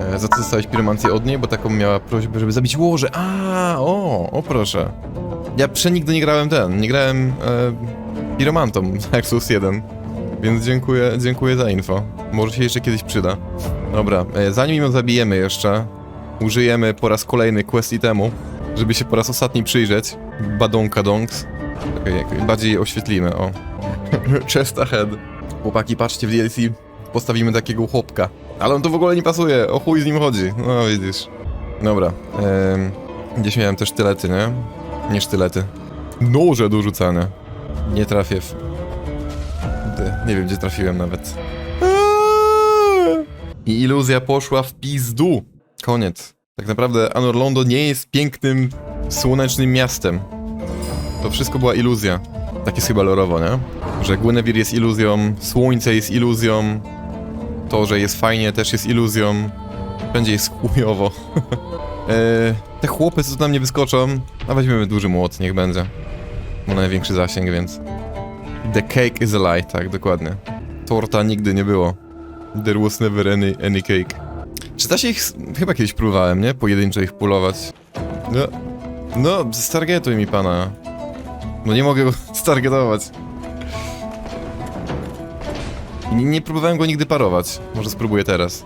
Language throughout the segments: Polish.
E, za co dostałeś piromancję od niej? Bo taką miała prośbę, żeby zabić łoże. A, o, o proszę. Ja przenigdy nie grałem ten, nie grałem e, piromantą Nexus 1. Więc dziękuję, dziękuję za info. Może się jeszcze kiedyś przyda. Dobra, e, zanim ją zabijemy jeszcze, użyjemy po raz kolejny quest itemu, żeby się po raz ostatni przyjrzeć. Badonka donks. Czekaj, jak- bardziej oświetlimy, o. Chest ahead. Chłopaki, patrzcie w DLC, postawimy takiego chłopka. Ale on tu w ogóle nie pasuje, o chuj z nim chodzi. No widzisz. Dobra, em, gdzieś miałem te sztylety, nie? Nie sztylety. Noże do rzucania. Nie trafię w... Nie wiem, gdzie trafiłem nawet. I iluzja poszła w pizdu. Koniec. Tak naprawdę Anor Londo nie jest pięknym, słonecznym miastem. To wszystko była iluzja. Tak jest chyba lorowo, nie? Że Guinevere jest iluzją, słońce jest iluzją, to, że jest fajnie też jest iluzją, będzie jest chujowo. Eee, te chłopy, co na mnie wyskoczą, a weźmiemy duży młot, niech będzie. Ma największy zasięg, więc... The cake is a lie, tak, dokładnie. Torta nigdy nie było. There was never any, any cake. Czy da się ich... Chyba kiedyś próbowałem, nie? Pojedynczo ich pulować. No... No, stargetuj mi pana. No nie mogę go stargetować. Nie, nie próbowałem go nigdy parować. Może spróbuję teraz.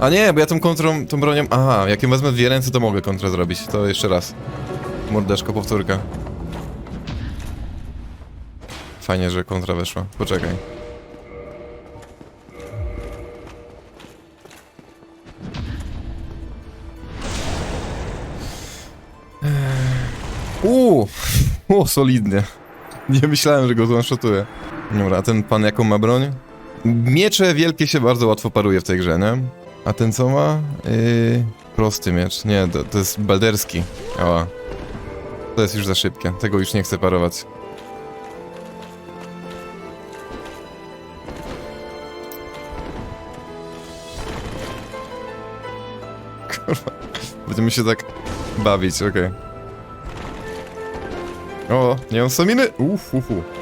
A nie, bo ja tą kontrą, tą bronią... Aha, jak ją wezmę w dwie ręce, to mogę kontrę zrobić. To jeszcze raz. Mordeczko, powtórka. Fajnie, że kontra weszła. Poczekaj. Uuu, o, solidnie. Nie myślałem, że go one-shotuję. Dobra, a ten pan jaką ma broń? Miecze wielkie się bardzo łatwo paruje w tej grze, nie? A ten co ma? Yy, prosty miecz. Nie, to, to jest balderski. Ała. To jest już za szybkie. Tego już nie chcę parować. Kurwa. Będziemy się tak bawić, okej. O, nie mam staminy? Uff, uff, uff.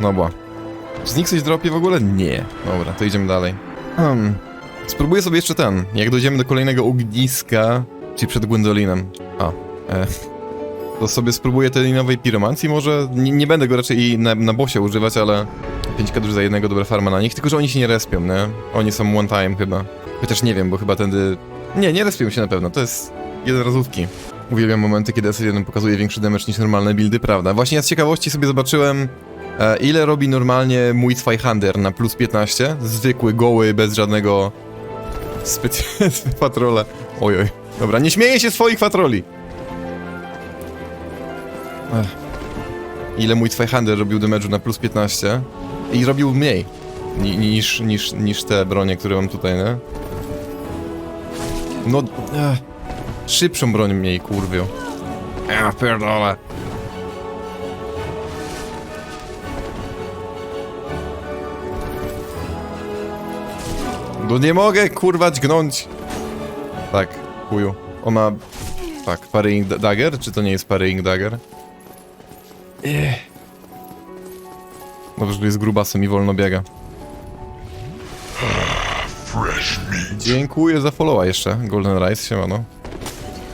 No bo. Czy nich coś dropie w ogóle? Nie. Dobra, to idziemy dalej. Hmm. Spróbuję sobie jeszcze ten. Jak dojdziemy do kolejnego ogniska, czyli przed Gwendolinem. A, e. To sobie spróbuję tej nowej piromancji może? Nie, nie będę go raczej na, na bosie używać, ale 5 kadr za jednego, dobra farma na nich, tylko że oni się nie respią, nie? Oni są one time chyba. Chociaż nie wiem, bo chyba tędy... Nie, nie respią się na pewno, to jest jednorazówki. Uwielbiam momenty, kiedy S1 pokazuje większy damage niż normalne buildy, prawda? Właśnie ja z ciekawości sobie zobaczyłem, ile robi normalnie mój Zweihander na plus 15. Zwykły, goły, bez żadnego specjalnego patrola. Ojoj. Dobra, nie śmieję się swoich patroli. Ech. Ile mój Zweihander robił damage'u na plus 15 i robił mniej ni, niż, niż, niż te bronie, które mam tutaj, nie? No, ech. szybszą broń mniej, kurwią. Ja pierdolę. No nie mogę, kurwa, dźgnąć. Tak, chuju. On ma... Tak, parrying da- dagger? Czy to nie jest parrying dagger? Ech. Dobrze, że jest grubasem i wolno biega. Dziękuję za followa jeszcze, Golden Rise, siemano.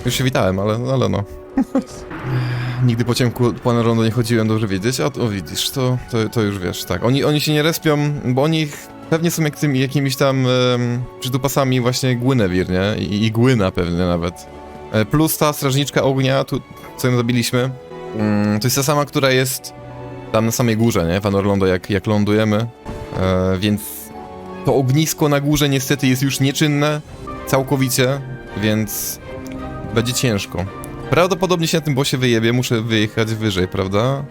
Już się witałem, ale, ale no. Nigdy po ciemku po Rondo nie chodziłem, dobrze wiedzieć, a to widzisz, to, to, to już wiesz, tak. Oni, oni się nie respią, bo oni pewnie są jak tymi, jakimiś tam um, przydupasami właśnie Guinevere, nie? I, I Gwyna pewnie nawet. E, Plus ta strażniczka ognia, tu, co ją zabiliśmy, mm, to jest ta sama, która jest tam na samej górze, nie? W Anorlondo, jak, jak lądujemy. E, więc to ognisko na górze niestety jest już nieczynne całkowicie, więc będzie ciężko. Prawdopodobnie się na tym bosie wyjebie, muszę wyjechać wyżej, prawda?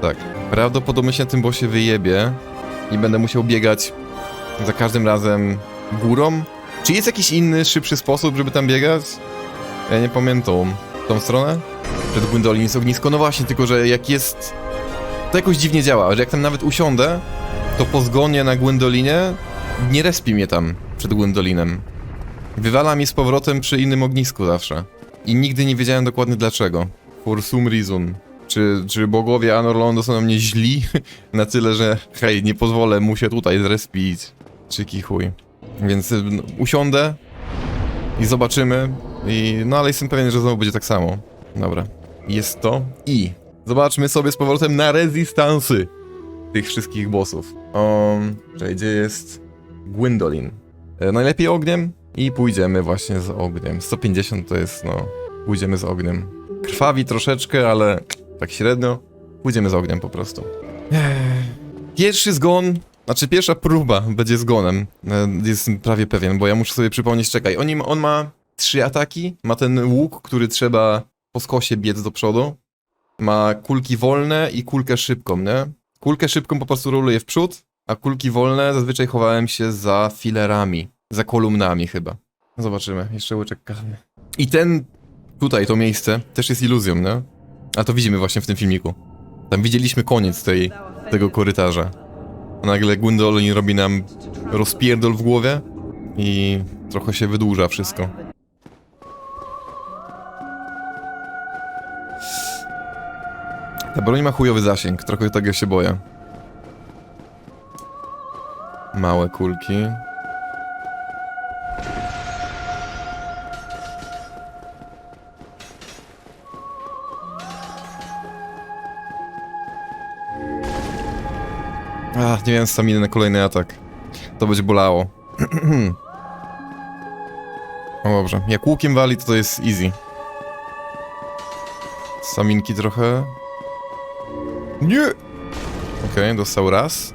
Tak. Prawdopodobnie się na tym bosie wyjebie i będę musiał biegać za każdym razem górą. Czy jest jakiś inny, szybszy sposób, żeby tam biegać? Ja nie pamiętam. Tą stronę? Przed Gwendolin jest ognisko. No właśnie, tylko że jak jest... To jakoś dziwnie działa, że jak tam nawet usiądę, to po zgonie na Gwendolinie nie respi mnie tam przed Gwendolinem. Wywala mnie z powrotem przy innym ognisku zawsze. I nigdy nie wiedziałem dokładnie dlaczego. For some reason. Czy, czy bogowie Anor Londo są na mnie źli na tyle, że hej, nie pozwolę mu się tutaj zrespić. Czy kichuj. Więc y, no, usiądę i zobaczymy. I, no ale jestem pewien, że znowu będzie tak samo. Dobra. Jest to i zobaczmy sobie z powrotem na rezystansy tych wszystkich bossów. Um, gdzie jest Gwendolyn? E, najlepiej ogniem i pójdziemy właśnie z ogniem. 150 to jest, no, pójdziemy z ogniem. Krwawi troszeczkę, ale tak średnio. Pójdziemy z ogniem po prostu. Pierwszy zgon, znaczy pierwsza próba będzie zgonem. E, Jestem prawie pewien, bo ja muszę sobie przypomnieć, czekaj, on, on ma trzy ataki, ma ten łuk, który trzeba po skosie biec do przodu. Ma kulki wolne i kulkę szybką, nie? Kulkę szybką po prostu roluję w przód, a kulki wolne zazwyczaj chowałem się za filerami, za kolumnami chyba. Zobaczymy, jeszcze łyczek kawy. I ten, tutaj, to miejsce, też jest iluzją, nie? A to widzimy właśnie w tym filmiku. Tam widzieliśmy koniec tej, tego korytarza. Nagle Gwendolyn robi nam rozpierdol w głowie i trochę się wydłuża wszystko. Ta broń ma chujowy zasięg, trochę tego się boję. Małe kulki. Nie wiem, staminy na kolejny atak. To będzie bolało. o dobrze, jak łukiem wali, to to jest easy. Staminki trochę. Nie! Okej, dostał raz.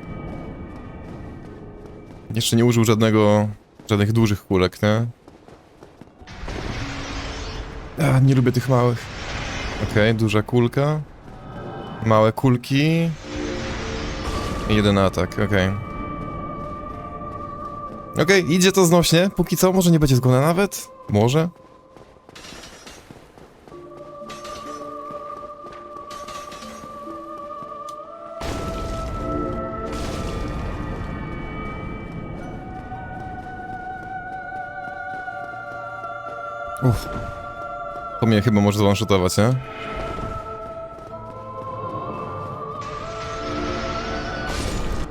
Jeszcze nie użył żadnego... żadnych dużych kulek, nie? A, nie lubię tych małych. Okej, duża kulka. Małe kulki. Jeden atak, okej. Okej, idzie to znośnie. Póki co, może nie będzie zgona nawet? Może? Uff. To mnie chyba może zwanshotować, nie?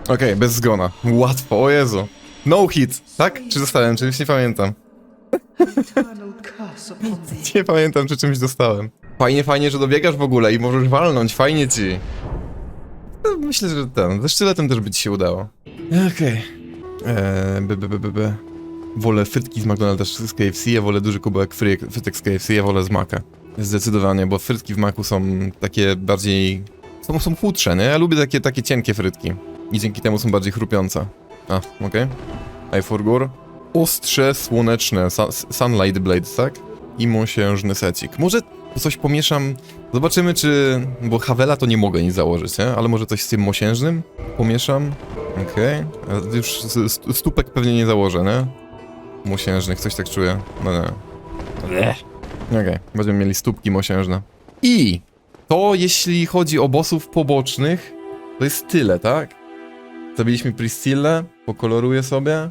Okej, bez zgona. Łatwo, o Jezu. No hit, tak? Czy dostałem czymś? Nie pamiętam. eternal curse upon thee. Nie pamiętam, czy czymś dostałem. Fajnie, fajnie, że dobiegasz w ogóle i możesz walnąć, fajnie ci. No, Myślę, że ten, ze sztyletem też by ci się udało. Okej. Eee, by, by. Wolę frytki z McDonald's z KFC, ja wolę duży kubek fryk, frytek z KFC, ja wolę z Maka. Zdecydowanie, bo frytki w Maku są takie bardziej... Są, są chudsze, nie? Ja lubię takie, takie cienkie frytki. I dzięki temu są bardziej chrupiące. A, okej. Okay. I forgur. Ostrze słoneczne, su Sunlight Blade, tak? I mosiężny secik. Może coś pomieszam... Zobaczymy, czy... Bo Havela to nie mogę nic założyć, nie? Ale może coś z tym mosiężnym pomieszam. Okej. Okay. Już stópek pewnie nie założę, nie? Mosiężnych, coś tak czuję. No nie. Okej, będziemy mieli stópki mosiężne. I to jeśli chodzi o bossów pobocznych, to jest tyle, tak? Zabiliśmy Priscillę, pokoloruję sobie.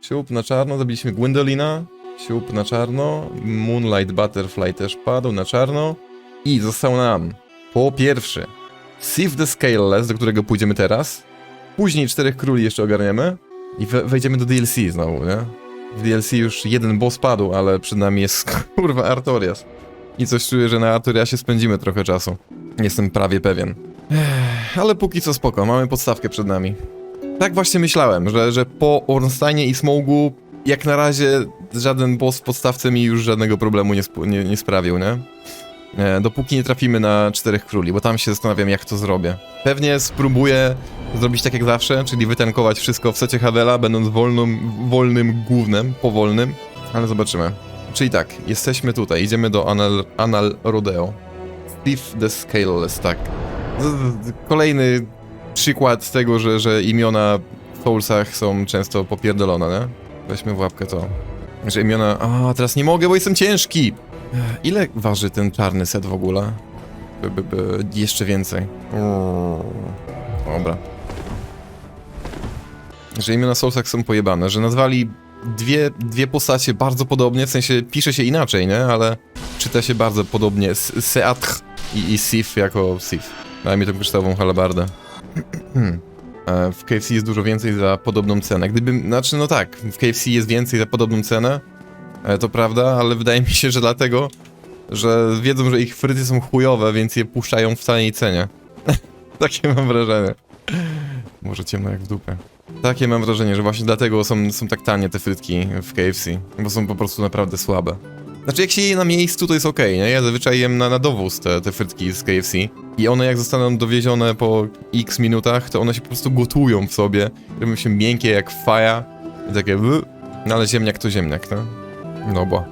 Siup na czarno, zabiliśmy Gwendolina. Siup na czarno. Moonlight Butterfly też padł na czarno. I został nam po pierwsze Sieve the Scaleless, do którego pójdziemy teraz. Później Czterech Króli jeszcze ogarniemy. I we wejdziemy do DLC znowu, nie? W DLC już jeden boss padł, ale przed nami jest kurwa Artorias. I coś czuję, że na Artoriasie spędzimy trochę czasu. Jestem prawie pewien. Ale póki co spoko, mamy podstawkę przed nami. Tak właśnie myślałem, że, że po Ornsteinie i Smogu jak na razie żaden boss w podstawce mi już żadnego problemu nie, sp- nie, nie sprawił, nie? E, dopóki nie trafimy na Czterech Króli, bo tam się zastanawiam jak to zrobię. Pewnie spróbuję zrobić tak jak zawsze, czyli wytankować wszystko w secie Havela, będąc wolnym, wolnym głównym, powolnym, ale zobaczymy. Czyli tak, jesteśmy tutaj, idziemy do Anal, Anal Rodeo. Steve the Scaleless, tak. Kolejny przykład tego, że, że imiona w Soulsach są często popierdolone, nie? Weźmy w łapkę to. Że imiona... A, teraz nie mogę, bo jestem ciężki! Ile waży ten czarny set w ogóle? By, by, by, jeszcze więcej. Dobra. Że imiona Soulsach są pojebane, że nazwali dwie, dwie postacie bardzo podobnie, w sensie pisze się inaczej, nie? Ale czyta się bardzo podobnie. S- Seatr i, i Sif jako Sif. Daj mi tą kryształową halabardę. E, w KFC jest dużo więcej za podobną cenę. Gdybym, znaczy no tak, w KFC jest więcej za podobną cenę, e, to prawda, ale wydaje mi się, że dlatego, że wiedzą, że ich fryty są chujowe, więc je puszczają w taniej cenie. Takie mam wrażenie. Może ciemno jak w dupę. Takie mam wrażenie, że właśnie dlatego są, są tak tanie te frytki w KFC, bo są po prostu naprawdę słabe. Znaczy jak się je na miejscu, to jest okej, nie? Ja zazwyczaj jem na, na dowóz te, te frytki z KFC i one jak zostaną dowiezione po x minutach, to one się po prostu gotują w sobie, robią się miękkie jak faja takie blu. no ale ziemniak to ziemniak, no. No bo.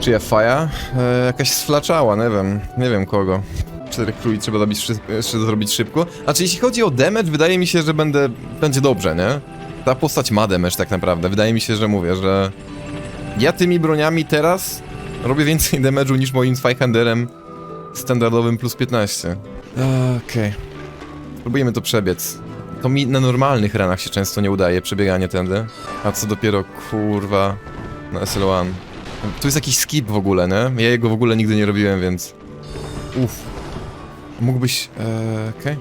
Czy ja faja? E, jakaś sflaczała, nie wiem, nie wiem kogo. Czterech króli trzeba zrobić, szybko. A czy jeśli chodzi o damage, wydaje mi się, że będę, będzie dobrze, nie? Ta postać ma damage tak naprawdę. Wydaje mi się, że mówię, że ja tymi broniami teraz robię więcej damage'u niż moim Zweihanderem standardowym plus 15. Okej. Spróbujemy to przebiec. To mi na normalnych ranach się często nie udaje, przebieganie tędy. A co dopiero, kurwa, na SL1. Tu jest jakiś skip w ogóle, nie? Ja jego w ogóle nigdy nie robiłem, więc... Uff. Mógłbyś... Eee, okej.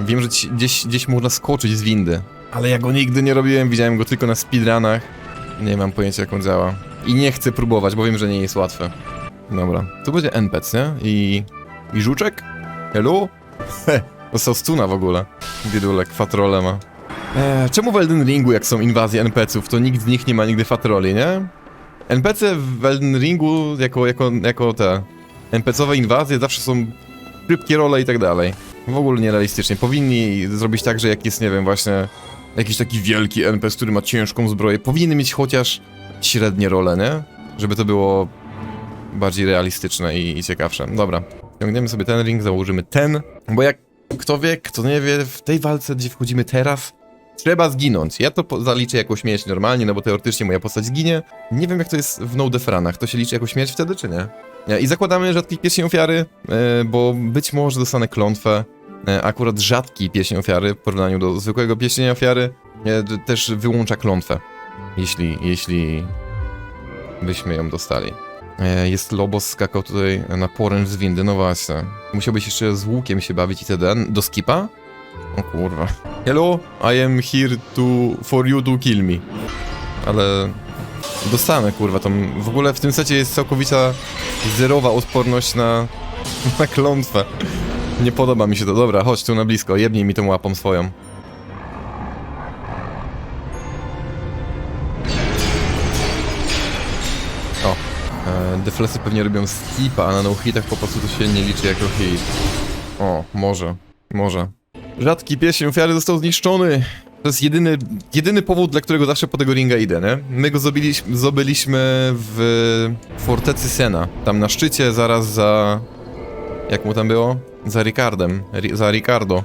Wiem, że ci, gdzieś, gdzieś można skoczyć z windy. Ale ja go nigdy nie robiłem, widziałem go tylko na speedrunach. Nie mam pojęcia jak on działa. I nie chcę próbować, bo wiem, że nie jest łatwe. Dobra. Tu będzie NPC, nie? I... I żuczek? Hello? He, dostał stuna w ogóle. Biedulek, fatrole ma. Eee, czemu w Elden Ringu, jak są inwazje NPC-ów, to nikt z nich nie ma nigdy fatroli, nie? NPC w Elden Ringu, jako, jako, jako te NPC-owe inwazje zawsze są szybkie role i tak dalej. W ogóle nierealistycznie. Powinni zrobić tak, że jak jest, nie wiem, właśnie jakiś taki wielki NPC, który ma ciężką zbroję, powinny mieć chociaż średnie role, nie? Żeby to było bardziej realistyczne i, i ciekawsze. Dobra, ciągniemy sobie ten ring, założymy ten, bo jak kto wie, kto nie wie, w tej walce, gdzie wchodzimy teraz, trzeba zginąć. Ja to zaliczę jako śmierć normalnie, no bo teoretycznie moja postać zginie. Nie wiem jak to jest w no defranach, to się liczy jako śmierć wtedy, czy nie? Nie, I zakładamy rzadkiej pieśni ofiary, e, bo być może dostanę klątwę. E, Akurat rzadki pieśń ofiary w porównaniu do zwykłego pieśni ofiary e, też wyłącza klątwę, jeśli, jeśli byśmy ją dostali. E, Jest Lobos skakał tutaj na poręcz z windy, no właśnie. Musiałbyś jeszcze z łukiem się bawić i td. Do skipa? O kurwa. Hello, I am here to... for you to kill me. Ale... Dostanę, kurwa, tą... W ogóle w tym secie jest całkowita zerowa odporność na... na klątwę. Nie podoba mi się to. Dobra, chodź tu na blisko, jebnij mi tą łapą swoją. O, e, deflesy pewnie robią skipa, a na no-hitach po prostu to się nie liczy jako hit. O, może, może. Rzadki pieśń ofiary został zniszczony. To jest jedyny, jedyny powód, dla którego zawsze po tego ringa idę, nie? My go zdobyliśmy w fortecy Sena. Tam na szczycie, zaraz za... Jak mu tam było? Za Ricardem. Ri za Ricardo.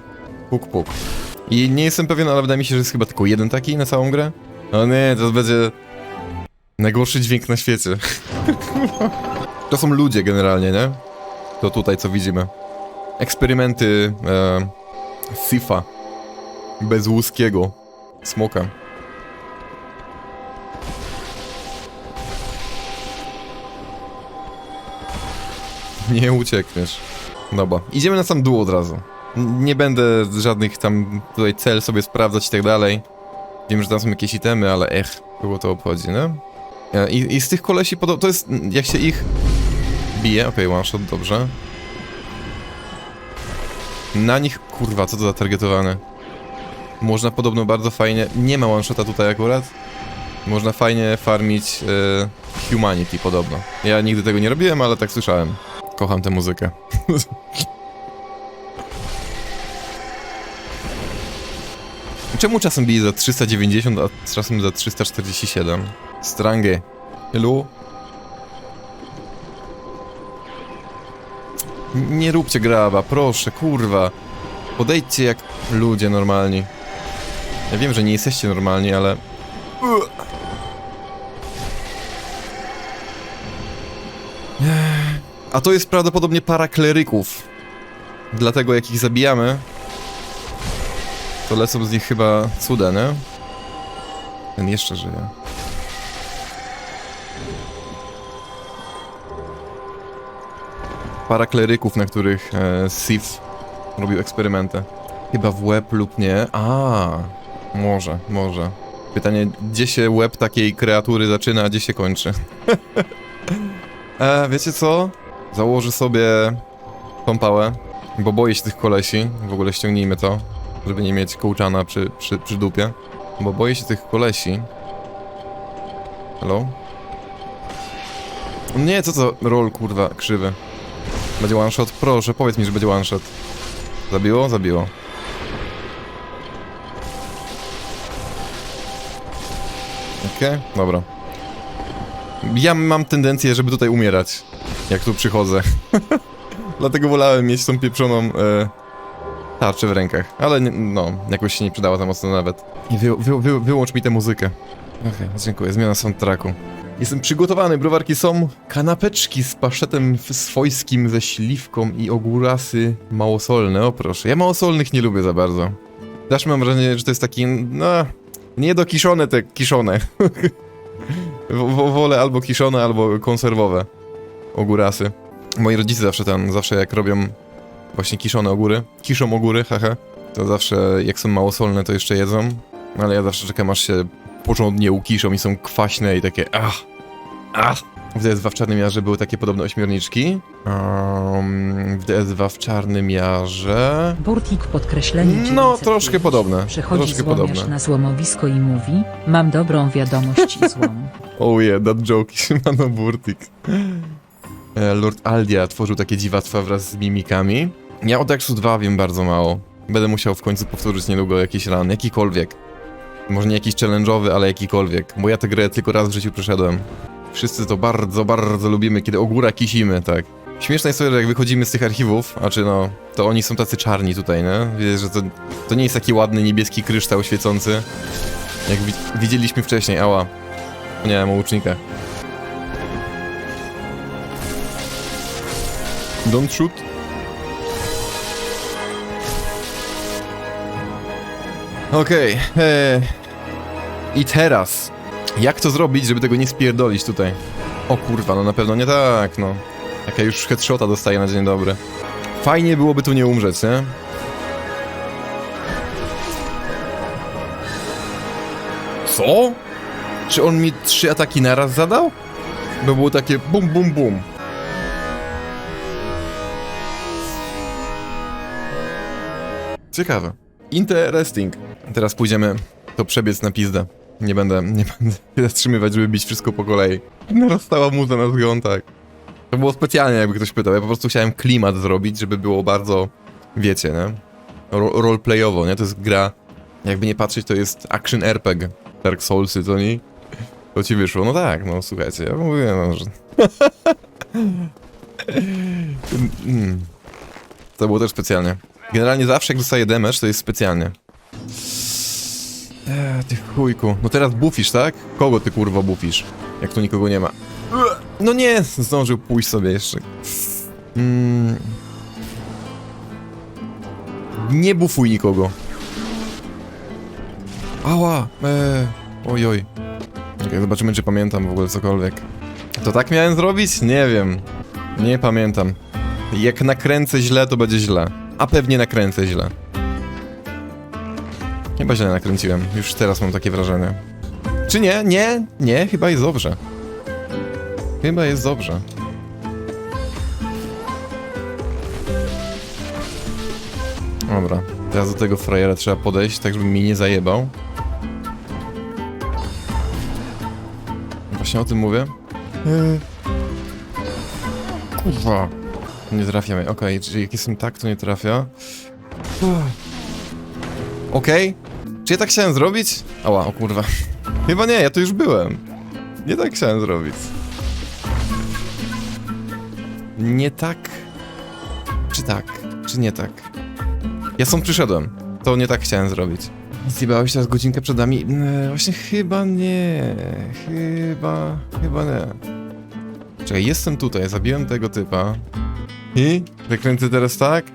Puk puk. I nie jestem pewien, ale wydaje mi się, że jest chyba tylko jeden taki na całą grę. O nie, to będzie... Najgorszy dźwięk na świecie. to są ludzie generalnie, nie? To tutaj, co widzimy. Eksperymenty... E, Sifa. Bez łuskiego. Smoka. Nie uciekniesz. Dobra, idziemy na sam dół od razu. Nie będę żadnych tam tutaj cel sobie sprawdzać i tak dalej. Wiem, że tam są jakieś itemy, ale ech, kogo to obchodzi? E, I, i z tych kolesi podobno... To jest... Jak się ich bije... Okej, one shot, dobrze. Na nich... Kurwa, co to za targetowane? Można podobno bardzo fajnie... Nie ma one shota tutaj akurat. Można fajnie farmić e, Humanity podobno. Ja nigdy tego nie robiłem, ale tak słyszałem. Kocham tę muzykę. Czemu czasem bije za 390, a czasem za 347? Strange. N- Nie róbcie graba, proszę, kurwa. Podejdźcie jak ludzie normalni. Ja wiem, że nie jesteście normalni, ale... A to jest prawdopodobnie para kleryków. Dlatego jak ich zabijamy, to lecą z nich chyba cuda, nie? Ten jeszcze żyje. para kleryków, na których e, Sif robił eksperymenty. Chyba w łeb lub nie. A, może, może. Pytanie, gdzie się łeb takiej kreatury zaczyna, a gdzie się kończy? e, wiecie co? Założę sobie tą pałę, bo boję się tych kolesi. W ogóle ściągnijmy to, żeby nie mieć kołczana przy, przy, przy dupie. Bo boję się tych kolesi. Hello? Nie, co to? Roll, kurwa, krzywy. Będzie one shot? Proszę, powiedz mi, że będzie one shot. Zabiło? Zabiło. Okej, dobra. Ja mam tendencję, żeby tutaj umierać, jak tu przychodzę. Dlatego wolałem mieć tą pieprzoną e, tarczę w rękach. Ale nie, no, jakoś się nie przydała za mocno nawet. I wy, wy, wy, wyłącz mi tę muzykę. Okej, dziękuję. Zmiana soundtracku. Jestem przygotowany, browarki są. Kanapeczki z paszetem swojskim ze śliwką i ogórasy małosolne, o proszę. Ja małosolnych nie lubię za bardzo. Też mam wrażenie, że to jest taki, no, niedokiszone te kiszone. Wolę albo kiszone, albo konserwowe ogórasy. Moi rodzice zawsze tam, zawsze jak robią właśnie kiszone ogóry, kiszą ogóry, haha, to zawsze jak są małosolne, to jeszcze jedzą. Ale ja zawsze czekam, aż się porządnie ukiszą i są kwaśne i takie ach, ach. W DS2 w Czarnym Jarze były takie podobne ośmiorniczki. Um, w DS2 w Czarnym Jarze... Burtik podkreślenie No, 905. troszkę podobne, Przychodzi troszkę podobne. na złomowisko i mówi, mam dobrą wiadomość i złą. Oh yeah, that joke, Siemano Burtik. E, Lord Aldia tworzył takie dziwactwa wraz z mimikami. Ja o Dexu 2 wiem bardzo mało. Będę musiał w końcu powtórzyć niedługo jakiś run, jakikolwiek. Może nie jakiś challenge'owy, ale jakikolwiek. Bo ja tę grę tylko raz w życiu przeszedłem. Wszyscy to bardzo, bardzo lubimy, kiedy ogóra kisimy, tak. Śmieszna jest to, że jak wychodzimy z tych archiwów, a czy no, to oni są tacy czarni tutaj, nie? Widzę, że to, to nie jest taki ładny niebieski kryształ świecący, jak wi widzieliśmy wcześniej, ała. Nie wiem, o. Don't shoot. Okej. Okay. I teraz. Jak to zrobić, żeby tego nie spierdolić tutaj? O kurwa, no na pewno nie tak, no. Jak ja już headshota dostaję na dzień dobry. Fajnie byłoby tu nie umrzeć, nie? Co? Czy on mi trzy ataki naraz zadał? Bo było takie bum bum bum. Ciekawe. Interesting. Teraz pójdziemy to przebiec na pizdę. Nie będę, nie będę się zatrzymywać, żeby bić wszystko po kolei. Narastała muza na zgon, tak. To było specjalnie, jakby ktoś pytał. Ja po prostu chciałem klimat zrobić, żeby było bardzo, wiecie, nie? Ro roleplayowo, nie? To jest gra, jakby nie patrzeć, to jest action RPG. Dark Soulsy, to nie? To ci wyszło. No tak, no słuchajcie, ja mówię, no, że... Mm. To było też specjalnie. Generalnie zawsze jak dostaję damage, to jest specjalnie. Eee, ty chujku. No teraz bufisz, tak? Kogo ty kurwa bufisz? Jak tu nikogo nie ma. No nie, zdążył pójść sobie jeszcze. Mm. Nie bufuj nikogo. Ała! Eee, ojoj. Okej, zobaczymy czy pamiętam w ogóle cokolwiek. To tak miałem zrobić? Nie wiem. Nie pamiętam. Jak nakręcę źle, to będzie źle. A pewnie nakręcę źle. Chyba źle nakręciłem. Już teraz mam takie wrażenie. Czy nie? Nie? Nie? Chyba jest dobrze. Chyba jest dobrze. Dobra. Teraz do tego frajera trzeba podejść, tak żeby mi nie zajebał. Właśnie o tym mówię. Yy. Kurwa. Nie trafia mnie. Okej, czyli jak jestem tak, to nie trafia. Okej. Czy ja tak chciałem zrobić? Ała, o kurwa. Chyba nie, ja tu już byłem. Nie tak chciałem zrobić. Nie tak. Czy tak? Czy nie tak? Ja stąd przyszedłem. To nie tak chciałem zrobić. Zjebałeś teraz godzinkę przed nami? Nie, właśnie chyba nie. Chyba... Chyba nie. Czekaj, jestem tutaj, zabiłem tego typa. I? Wykręcę teraz tak?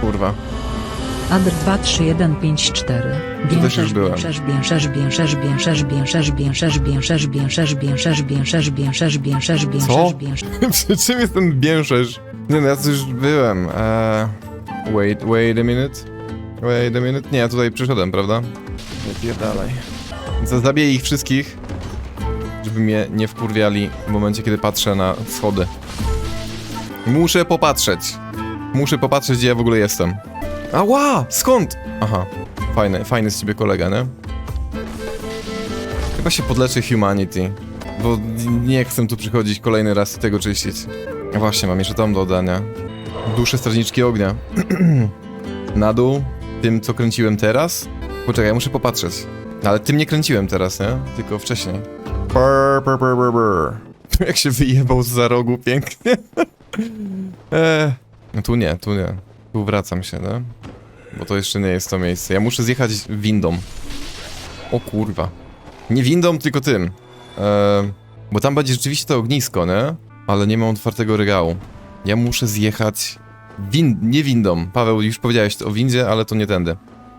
Kurwa. Adr 23154. Tu też już byłem. Bierzesz, bierzesz, bierzesz, bierzesz, bierzesz, bierzesz, bierzesz, bierzesz, bierzesz, bierzesz, bierzesz, bierzesz, Co? bierzesz. Przy czym jest ten bięszerz? Nie, no ja już byłem. Eee, wait, wait a minute. Wait a minute. Nie, ja tutaj przyszedłem, prawda? Nie pierdalaj. Z- Zabiję ich wszystkich, żeby mnie nie wkurwiali w momencie, kiedy patrzę na schody. Muszę popatrzeć. Muszę popatrzeć, gdzie ja w ogóle jestem. Ała! Skąd? Aha. Fajny, fajny z ciebie kolega, nie? Chyba się podleczę Humanity. Bo nie chcę tu przychodzić kolejny raz i tego czyścić. Właśnie, mam jeszcze tam do oddania. Dusze strażniczki ognia. Na dół, tym co kręciłem teraz. Poczekaj, ja muszę popatrzeć. Ale tym nie kręciłem teraz, nie? Tylko wcześniej. Brr, brr, brr, brr, brr. Jak się wyjebał z za rogu pięknie. eee. No tu nie, tu nie. Wracam się, no. Bo to jeszcze nie jest to miejsce. Ja muszę zjechać windą. O kurwa. Nie windą, tylko tym. Eee, bo tam będzie rzeczywiście to ognisko, nie? Ale nie mam otwartego regału. Ja muszę zjechać win nie windą. Paweł, już powiedziałeś o windzie, ale to nie tędy.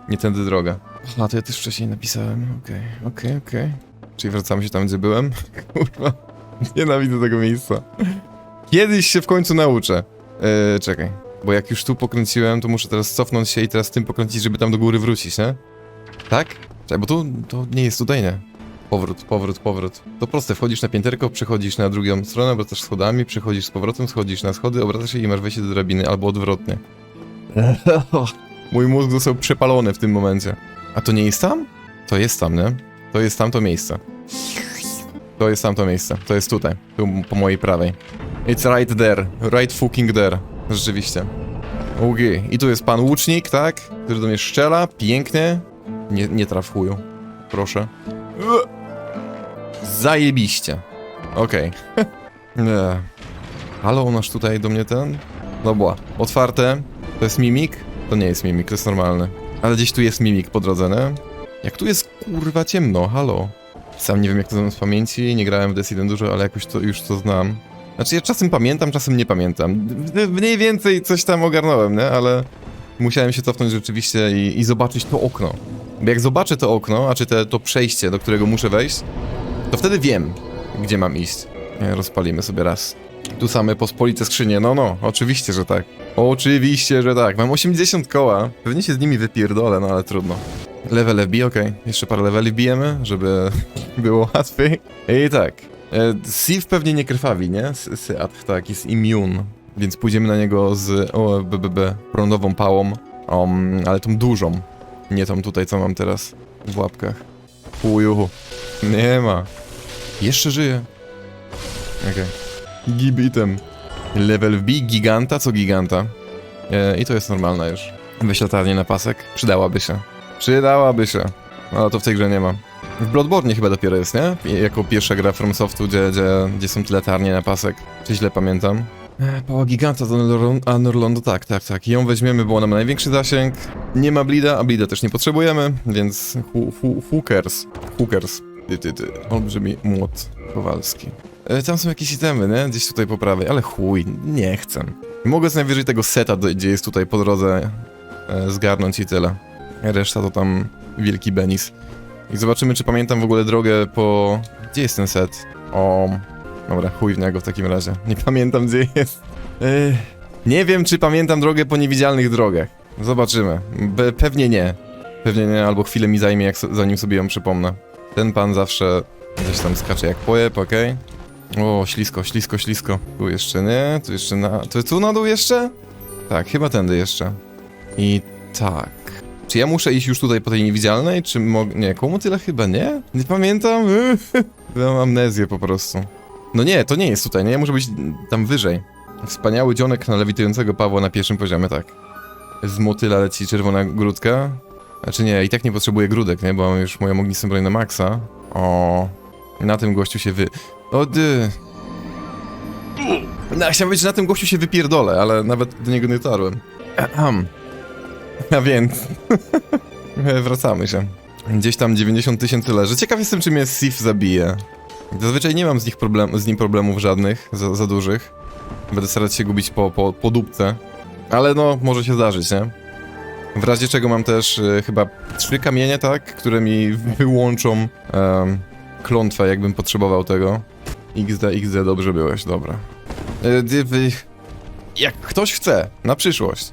Nie tędy droga. A, to ja też wcześniej napisałem. Okej, okej, okej. Czyli wracamy się tam, gdzie byłem? Kurwa. Nienawidzę tego miejsca. Kiedyś się w końcu nauczę. Eee, czekaj. Bo jak już tu pokręciłem, to muszę teraz cofnąć się i teraz tym pokręcić, żeby tam do góry wrócić, nie? Tak? Czekaj, bo tu to nie jest tutaj, nie. Powrót, powrót, powrót. To proste, wchodzisz na pięterko, przechodzisz na drugą stronę, obracasz schodami, przechodzisz z powrotem, schodzisz na schody, obracasz się i masz wejście do drabiny, albo odwrotnie. Mój mózg został przepalony w tym momencie. A to nie jest tam? To jest tam, nie? To jest tamto miejsce. To jest tamto miejsce. To jest tutaj. Tu po mojej prawej. It's right there. Right fucking there. Rzeczywiście. Okej. I tu jest pan łucznik, tak? Który do mnie strzela. Pięknie. Nie, nie traf chuju. Proszę. Zajebiście. Okej. Nie. Halo, aż tutaj do mnie ten? Dobra. Otwarte. To jest mimik? To nie jest mimik, to jest normalny. Ale gdzieś tu jest mimik po drodze, nie? Jak tu jest kurwa ciemno, halo. Sam nie wiem jak to znam z pamięci, nie grałem w DS1 dużo, ale jakoś to już to znam. Znaczy ja czasem pamiętam, czasem nie pamiętam. Mniej więcej coś tam ogarnąłem, nie? Ale musiałem się cofnąć rzeczywiście i, i zobaczyć to okno. Bo jak zobaczę to okno, a czy te, to przejście, do którego muszę wejść, to wtedy wiem, gdzie mam iść. Rozpalimy sobie raz. Tu same pospolite skrzynie, no no, oczywiście, że tak. Oczywiście, że tak. Mam 80 koła, pewnie się z nimi wypierdolę, no ale trudno. Level FB, okej. Jeszcze parę leveli bijemy, żeby było łatwiej. I tak. E, Sif pewnie nie krwawi, nie? S- Seat, tak, jest immune. Więc pójdziemy na niego z o, BBB, prądową pałą. Um, ale tą dużą. Nie tą tutaj, co mam teraz w łapkach. Uju. Nie ma. Jeszcze żyje. Okej. Gibitem. Level B, giganta, co giganta. E, I to jest normalna już. Weź latarnię na pasek. Przydałaby się. Przydałaby się. No, Ale to w tej grze nie ma. W Bloodborne chyba dopiero jest, nie? Jako pierwsza gra From Softu, gdzie, gdzie, gdzie są te latarnie na pasek. Czy źle pamiętam? E, Pała giganta do Norlon- a Norlondo, tak, tak, tak. Ją weźmiemy, bo ona ma największy zasięg. Nie ma blida, a blida też nie potrzebujemy, więc hu, hu, hookers. Hookers. Olbrzymi młot Kowalski. E, tam są jakieś itemy, nie? Gdzieś tutaj po prawej, ale chuj, nie chcę. Mogę co najwyżej tego seta, gdzie jest tutaj po drodze, e, zgarnąć i tyle. Reszta to tam wielki Benis. I zobaczymy, czy pamiętam w ogóle drogę po... Gdzie jest ten set? O... Dobra, chuj w niego w takim razie. Nie pamiętam, gdzie jest. Nie wiem, czy pamiętam drogę po niewidzialnych drogach. Zobaczymy. Be pewnie nie. Pewnie nie, albo chwilę mi zajmie, jak so zanim sobie ją przypomnę. Ten pan zawsze gdzieś tam skacze jak pojeb, okej? O, ślisko, ślisko, ślisko. Tu jeszcze nie, tu jeszcze na... To tu na dół jeszcze? Tak, chyba tędy jeszcze. I tak. Czy ja muszę iść już tutaj po tej niewidzialnej, czy mogę... Nie, komu tyle chyba nie? Nie pamiętam. Mam amnezję po prostu. No nie, to nie jest tutaj, nie? Ja muszę być tam wyżej. Wspaniały dzionek na lewitującego Pawła na pierwszym poziomie, tak. Z motyla leci czerwona grudka. Znaczy nie, i tak nie potrzebuję grudek, nie? Bo mam już moją ognistą broń na maksa. O, na tym gościu się wy... O dy... No, chciałem powiedzieć, że na tym gościu się wypierdolę, ale nawet do niego nie dotarłem. A więc... Wracamy się. Gdzieś tam 90 tysięcy leży. Ciekaw jestem, czy mnie Sif zabije. Zazwyczaj nie mam z, nich problem, z nim problemów żadnych, za, za dużych. Będę starać się gubić po, po, po dupce. Ale no, może się zdarzyć, nie? W razie czego mam też y, chyba trzy kamienie, tak? Które mi wyłączą em, klątwę, jakbym potrzebował tego. XD, XD, dobrze byłeś, dobra. Y, dy- wy- jak ktoś chce, na przyszłość,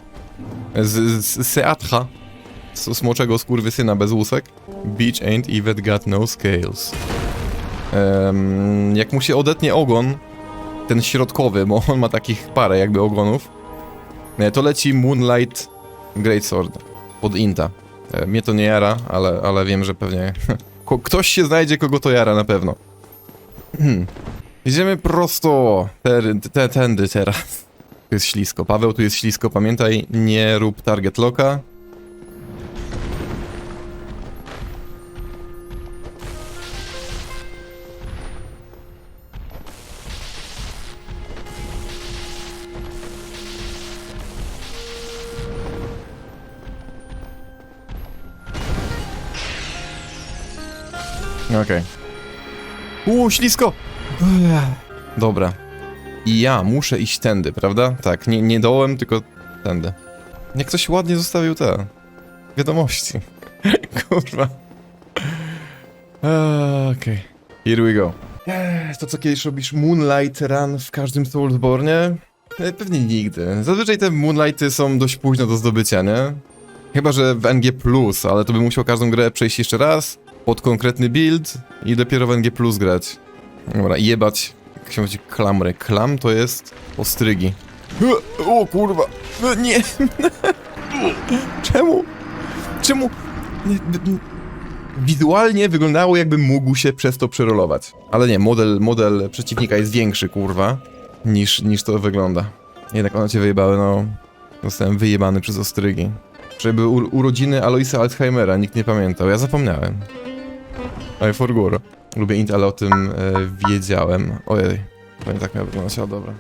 z, z Seatha, z smoczego skurwysyna bez łusek, Beach ain't even got no scales. Em, jak mu się odetnie ogon, ten środkowy, bo on ma takich parę jakby ogonów, e, to leci Moonlight Greatsword pod Inta. E, Mnie to nie jara, ale, ale wiem, że pewnie ktoś się znajdzie, kogo to jara na pewno. Hmm. Idziemy prosto, ter, te, tędy teraz. Tu jest ślisko. Paweł, tu jest ślisko. Pamiętaj, nie rób target locka. Okej. Okay. Uuu, ślisko! Dobra. I ja muszę iść tędy, prawda? Tak, nie, nie dołem, tylko tędy. Jak ktoś ładnie zostawił te wiadomości. Kurwa. Okej. Here we go. To co kiedyś robisz Moonlight Run w każdym Soulsborne? E, Pewnie nigdy. Zazwyczaj te Moonlighty są dość późno do zdobycia, nie? Chyba, że w NG+, ale to bym musiał każdą grę przejść jeszcze raz, pod konkretny build i dopiero w NG+, grać. Dobra, jebać. Mówi klamry. Klam to jest ostrygi. E, O kurwa! E, Nie! Czemu? Czemu? Nie, nie- Wizualnie wyglądało jakby mógł się przez to przerolować. Ale nie, model, model przeciwnika jest większy, kurwa, niż, niż to wygląda. Jednak one cię wyjebały, no... Zostałem wyjebany przez ostrygi. Były ur- urodziny Aloisa Alzheimera, nikt nie pamiętał, ja zapomniałem. I forgot. Lubię int, ale o tym e, wiedziałem. Ojej, to nie tak miało wyglądać, ale dobra.